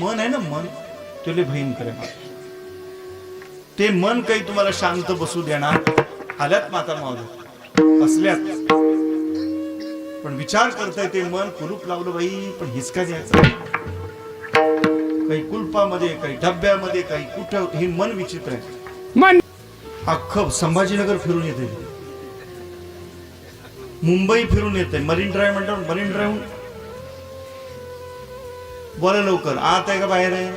मन आहे ना मन. ते लय भयंकर आहे ते मन काही तुम्हाला शांत बसू देणार. आल्यात माता मावल्या असल्यात पण विचार करताय ते मन कुलूप लावलं बाई पण हिसका द्यायचा काही कुलपामध्ये काही डब्यामध्ये काही कुठं हे मन विचित्र आहे. मन. अख्खं संभाजीनगर फिरून येते मुंबई फिरून येते मरीन ड्राईव्ह म्हणतो मरीन ड्राईव्ह बोला लवकर. आत आहे का बाहेर आहे?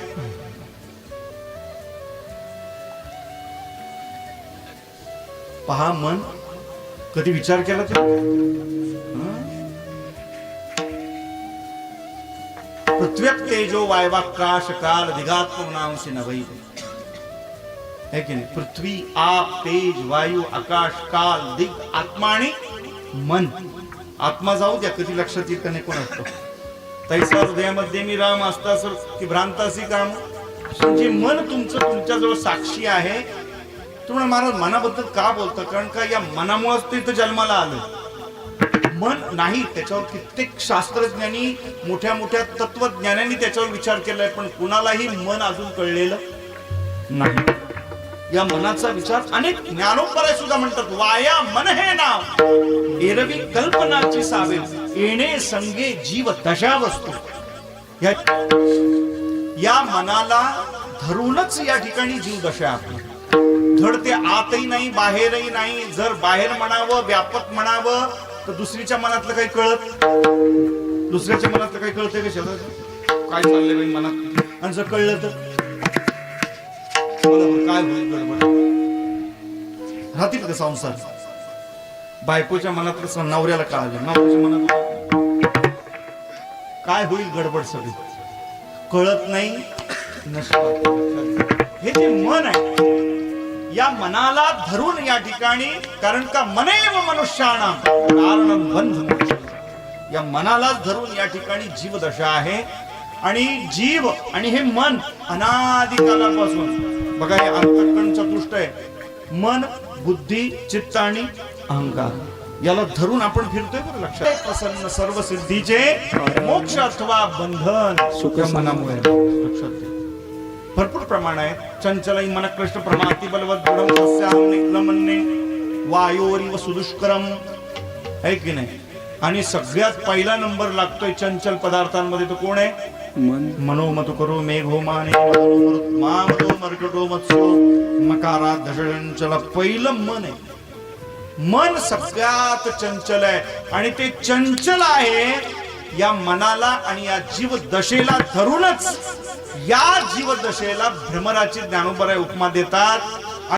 पहा मन. कधी विचार केला तर पृथ्व्यात तेजो वायवाकाश काल दिगात्मनांशी नवई है की नाही? पृथ्वी आप तेज वायू आकाश काल दिग आत्मा आणि मन. आत्मा जाऊ द्या कधी लक्षात येत नाही कोण असतो तैसा हृदयामध्ये मी राम असता सर की भ्रांत काम. जे मन तुमचं तुमच्याजवळ साक्षी आहे तुम्हाला महाराज मनाबद्दल का बोलतं? कारण का या मनामुळेच ते इथं जन्माला आलं. मन नाही त्याच्यावर कित्येक शास्त्रज्ञांनी मोठ्या मोठ्या तत्वज्ञानांनी त्याच्यावर विचार केलाय पण कुणालाही मन अजून कळलेलं नाही. या मनाचा विचार अनेक ज्ञानोपराय सुद्धा म्हणतात वाया मन हे नाव. एरवी कल्पनाची सावे येणे संगे जीव दशा वस्तू. या या मनाला धरूनच या ठिकाणी जीव दशा आहे. आपली धड ते आतही नाही बाहेरही नाही जर बाहेर म्हणावं व्यापक म्हणावं तर दुसरीच्या मनातलं काही कळत? दुसऱ्याच्या मनातलं काही कळतंय कशाला काय चाललंय मनात? आणि जर कळलं तर? काय होईल राहतील का संसार बायकोच्या मनात कसं नवऱ्याला कळालं. नवऱ्याच्या मनात काय होईल गडबड सगळी? कळत नाही हे जे मन आहे या मनाला धरून या ठिकाणी कारण का मनैव मनुष्याना कारण बंध या मनालाच धरून या ठिकाणी जीवदशा आहे. आणि जीव आणि हे मन अनादिकालापासून बघा हे अंतकण चतुष्ट आहे. मन बुद्धी चित्त आणि अहंकार. याला धरून आपण फिरतोय बरं लक्षात. प्रसन्न सर्व सिद्धीचे मोक्ष अथवा बंधन. सुख मनामुळे. लक्षात. भरपूर प्रमाण आहे. चंचल मन कृष्ण प्रमाती बलवत दृढम सस्याहम निग्रमन्ये वायोरिव सुदुष्करम आहे की नाही? आणि सगळ्यात पहिला नंबर लागतोय चंचल पदार्थांमध्ये. तो कोण आहे? मन. मनोमत करो मेघो माने मामदो मर्कटो मत्सो मकारा दशचंचल पहिलं मन आहे. मन सगळ्यात चंचल आहे. आणि ते चंचल आहे या मनाला आणि या जीव दशेला धरूनच या जीव दशेला भ्रमराची ज्ञानोबराय उपमा देतात.